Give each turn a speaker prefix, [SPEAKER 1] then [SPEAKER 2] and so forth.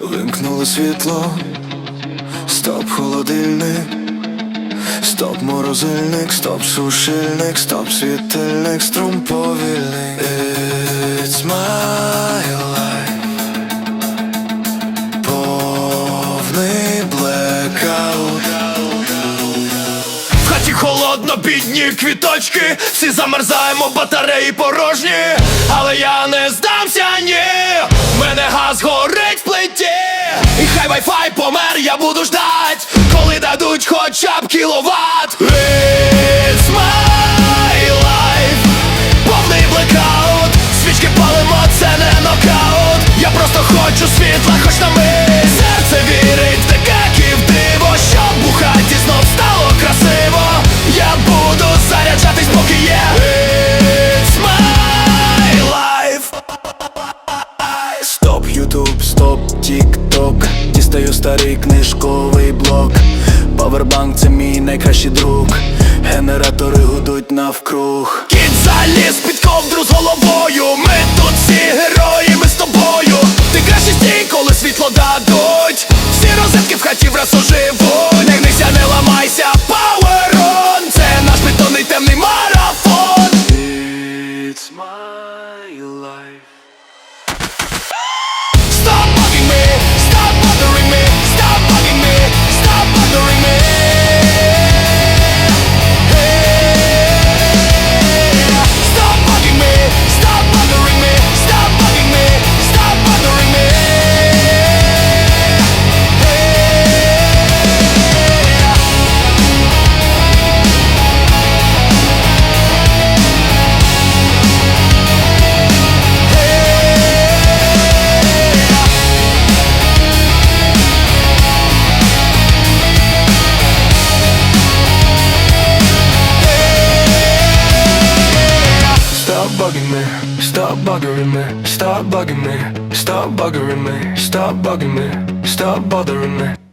[SPEAKER 1] Вимкнули світло, стоп холодильник, стоп морозильник, стоп сушильник, стоп світильник, струм повільний. It's my life. Повний блекаут.
[SPEAKER 2] В хаті холодно, бідні квіточки, всі замерзаємо, батареї порожні, вайфай помер, я буду ждать, коли дадуть хоча б кіловат.
[SPEAKER 1] Дістаю старий книжковий блок Павербанк це мій найкращий друг Генератори гудуть навкруг
[SPEAKER 2] Кіт заліз під ковдру з головою. Ми тут всі герої, ми з тобою. Ти краще стій, коли світло дадуть. Всі розетки в хаті враз оживуть.
[SPEAKER 1] Bugging me, stop bugging me, stop bugging me, stop bugging me, stop bothering me